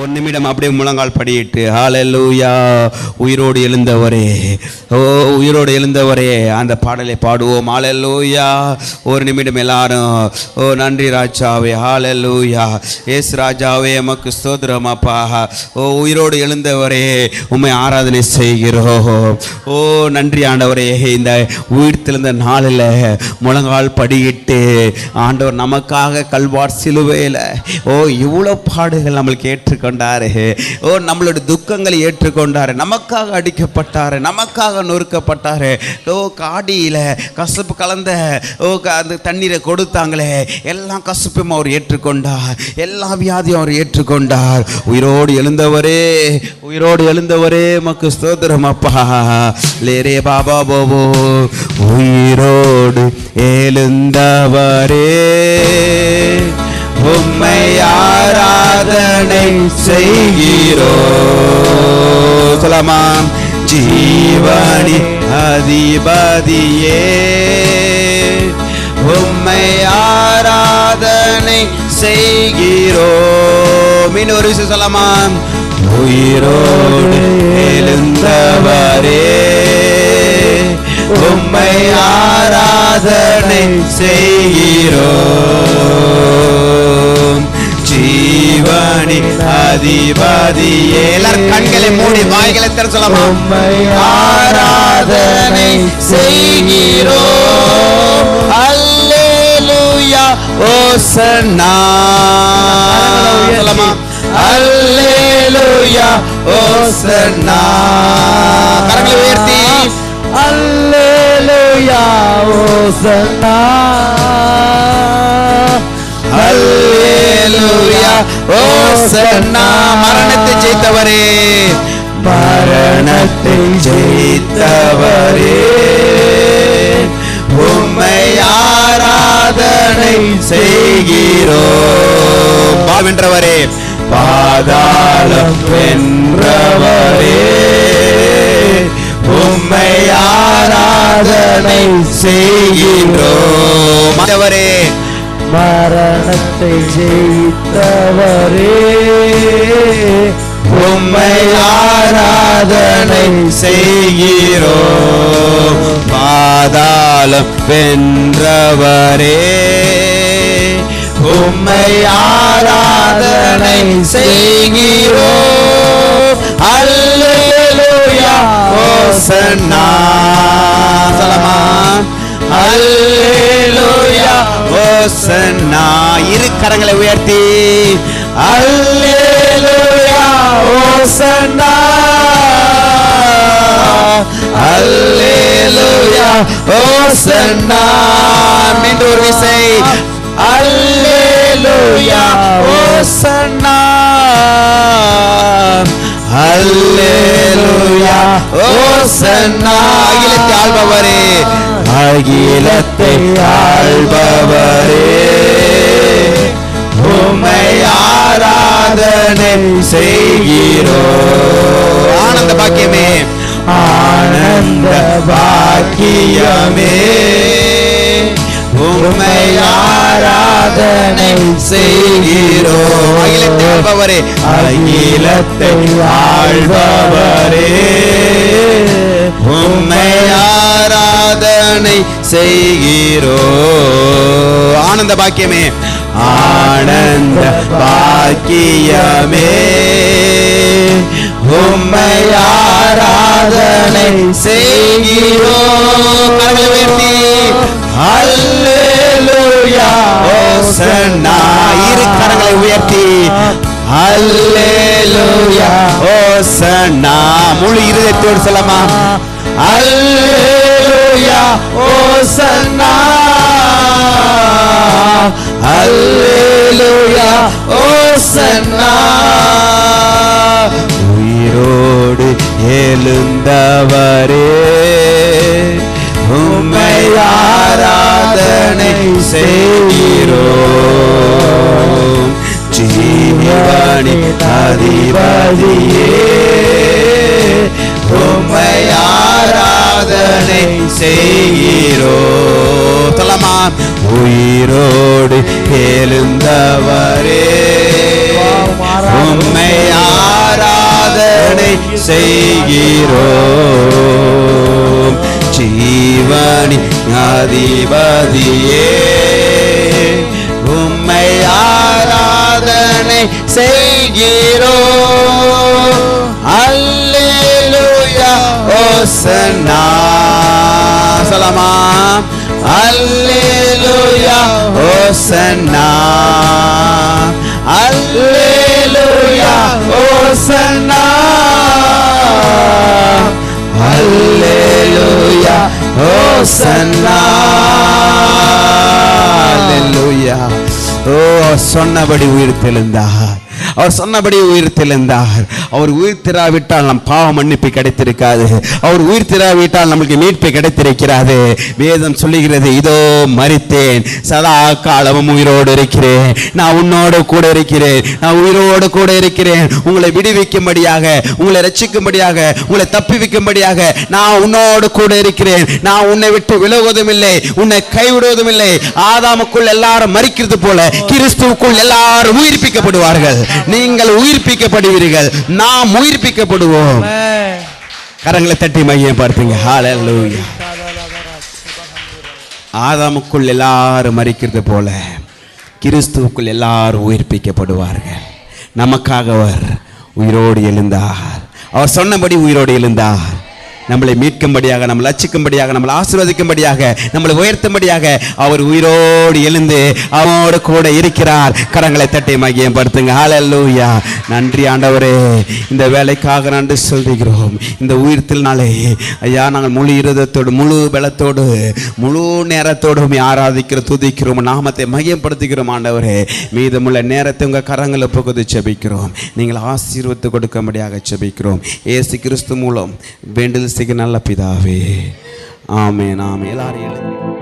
ஒரு நிமிடம் அப்படியே முழங்கால் படியிட்டு ஹalleluya உயிரோடு எழுந்தவரே ஓ உயிரோடு எழுந்தவரே அந்த பாடலை பாடுவோம். ஹalleluya ஒரு நிமிடம் எல்லாரும் ஓ நன்றி ராஜாவே ஹalleluya ஏஸ் ராஜாவே எமக்கு ஸ்தோத்திரம் அப்பா. ஓ உயிரோடு எழுந்தவரே உம்மை ஆராதனை செய்கிறோம். ஓ நன்றி ஆண்டவரே இந்த உயிர்த்தெழுந்த நாளில் முழங்கால் படியிட்டு ஆண்டவர் நமக்காக கல்வார் சிலுவையில் ஓ இவ்வளோ பாடுகள் நம்மளுக்கு ஏற்றுக்கொண்டாரு. ஓ நம்மளுடைய துக்கங்களை ஏற்றுக்கொண்டாரு. நமக்காக அடிக்கப்பட்டாரு. நமக்காக நொறுக்கப்பட்டாரு. ஓ காடியில் கசப்பு கலந்த ஓ க- அந்த தண்ணீரை கொடுத்தாங்களே. எல்லாம் கசப்பும் அவர் ஏற்றுக்கொண்டார். எல்லா வியாதியும் அவர் ஏற்றுக்கொண்டார். உயிரோடு எழுந்தவரே உயிரோடு எழுந்தவரே மக்கு ஸ்தோத்திரம் அப்பா. லேரே பாபா போவோ உயிரோடு எழுந்தவரே. உம்மை ஆராதனை செய்கிறோ. சொல்லலாம் ஜீவனி அதிபதியே. உம்மை ஆராதனை செய்கிறோ. இன்னொரு விஷயம் சொல்லமாம் உயிரோடு எழுந்தவரே. உம்மை ஆராதனை செய்கிறோம் ஜீவனி அதிபதியே எல்லாரும் கண்களை மூடி வாய்களை திற சொல்லலாமா உம்மை ஆராதனை செய்கிறோம். அல்லேலூயா ஓசன்னா. சொல்லலாமா அல்லேலூயா ஓசன்னா. கரங்களை உயர்த்தி. அல்லேலூயா ஓசன்னா. அல்லேலூயா ஓசன்னா மரணத்தை ஜெயித்தவரே. மரணத்தை ஜெயித்தவரே. உம்மை ஆராதனை செய்கிறோம் பாவென்றவரே பாதாளம் வென்றவரே. உம்மை ஆராதனை செய்கின்றோம் ஆண்டவரே மரணத்தை ஜெயித்தவரே. உம்மை ஆராதனை செய்கிறோ. பாதாளம் வென்றவரே. உம்மை ஆராதனை செய்கிறோ. அல்லேலூயா ஓசன்னா ஓசன்னா இரு கரங்களை உயர்த்தி. அல்லேலூயா ஓசன்னா அல்லேலூயா ஓசன்னா மீண்டும் ஒரு விசை. அல்லேலூயா ஓசன்னா அல்லேலூயா ஓசன்னா அகிலத்தை ஆள்பவரே. அகிலத்தை ஆள்பவரே. உமை ஆராதனை செய்கிறோ. ஆனந்த பாக்கியமே. ஆனந்த பாக்கியமே. உண்மை ஆராதனை செய்கிறோ அகிலத்தை ஆள்பவரே அகிலத்தை ஆழ்பவரே. உண்மை ஆராதனை செய்கிறோ ஆனந்த பாக்கியமே. ஆனந்த பாக்கியமே. உம்மை ஆராதனை செய்கிறோ கரங்களை உயர்த்தி. ஓசன்னா இரு கரங்களை உயர்த்தி. அல்லேலூயா. ஓசன்னா முழு இருதயத்தோடு சொல்லமா அல்லேலூயா. ஓசன்னா அல்லேலூயா. ஓசன்னா உயிரோடு எழுந்தவரே. ஆராதனை செய்கிறோம். ஜீவனி அதிபதியே. உம்மை ஆராதனை செய்கிறோம். சொல்லமா உயிரோடு எழுந்தவரே. உம்மை செய்கிறோம். ஜீவனி அதிபதியே உம்மை ஆராதனை செய்கிறோ. அல்லேலூயா ஓசன்னா சலாமா அல்லேலூயா ஓசன்னா அல்லேலூயா ஓசன்னா அல்லேலூயா Oh, சொன்னபடி உயிர் தெழுந்தார். அவர் சொன்னபடி உயிர் தெளிந்தார் அவர் உயிர் திராவிட்டால் நம் பாவ மன்னிப்பு கிடைத்திருக்காது. அவர் உயிர் திராவிட்டால் நம்மளுக்கு மீட்பு கிடைத்திருக்கிறது. வேதம் சொல்லுகிறது இதோ மறித்தேன் சதா காலமும் உயிரோடு இருக்கிறேன். நான் உன்னோடு கூட இருக்கிறேன். நான் உயிரோடு கூட இருக்கிறேன். உங்களை விடுவிக்கும்படியாக உங்களை ரட்சிக்கும்படியாக உங்களை தப்பிவிக்கும்படியாக நான் உன்னோடு கூட இருக்கிறேன். நான் உன்னை விட்டு விலகுவதும் இல்லை உன்னை கைவிடுவதும் இல்லை ஆதாமுக்குள் எல்லாரும் மறிக்கிறது போல கிறிஸ்துவுக்குள் எல்லாரும் உயிர்ப்பிக்கப்படுவார்கள். நீங்கள் உயிர்ப்பிக்கப்படுவீர்கள். நாம் உயிர்ப்பிக்கப்படுவோம். கரங்களை தட்டி மையம் பார்ப்பீங்க. ஆதாமுக்குள் எல்லாரும் மறிக்கிறது போல கிறிஸ்துவுக்குள் எல்லாரும் உயிர்ப்பிக்கப்படுவார்கள். நமக்காக அவர் உயிரோடு எழுந்தார். அவர் சொன்னபடி உயிரோடு எழுந்தார். நம்மளை மீட்கும்படியாக நம்மளை லட்சிக்கும்படியாக நம்மளை ஆசீர்வதிக்கும்படியாக நம்மளை உயர்த்தும்படியாக அவர் உயிரோடு எழுந்து அவனோடு கூட இருக்கிறார். கரங்களை தட்டி மகியம் படுத்துங்க ஹalleluya நன்றி ஆண்டவரே. இந்த வேலைக்காக நன்றி சொல்கிறோம். இந்த உயிர்த்தினாலே ஐயா நாங்கள் முழு இருதத்தோடு முழு பலத்தோடு முழு நேரத்தோடும் ஆராதிக்கிறோம் துதிக்கிறோம் நாமத்தை மகியப்படுத்துகிறோம் ஆண்டவரே. மீதமுள்ள நேரத்தை உங்கள் கரங்களை புகுது செபிக்கிறோம் நீங்கள் ஆசீர்வத்து கொடுக்கும்படியாக செபிக்கிறோம் ஏசு கிறிஸ்து மூலம் வேண்டுதல் செய்ய நல்ல பிதாவே. ஆமே ஆமென். எல்லாரும்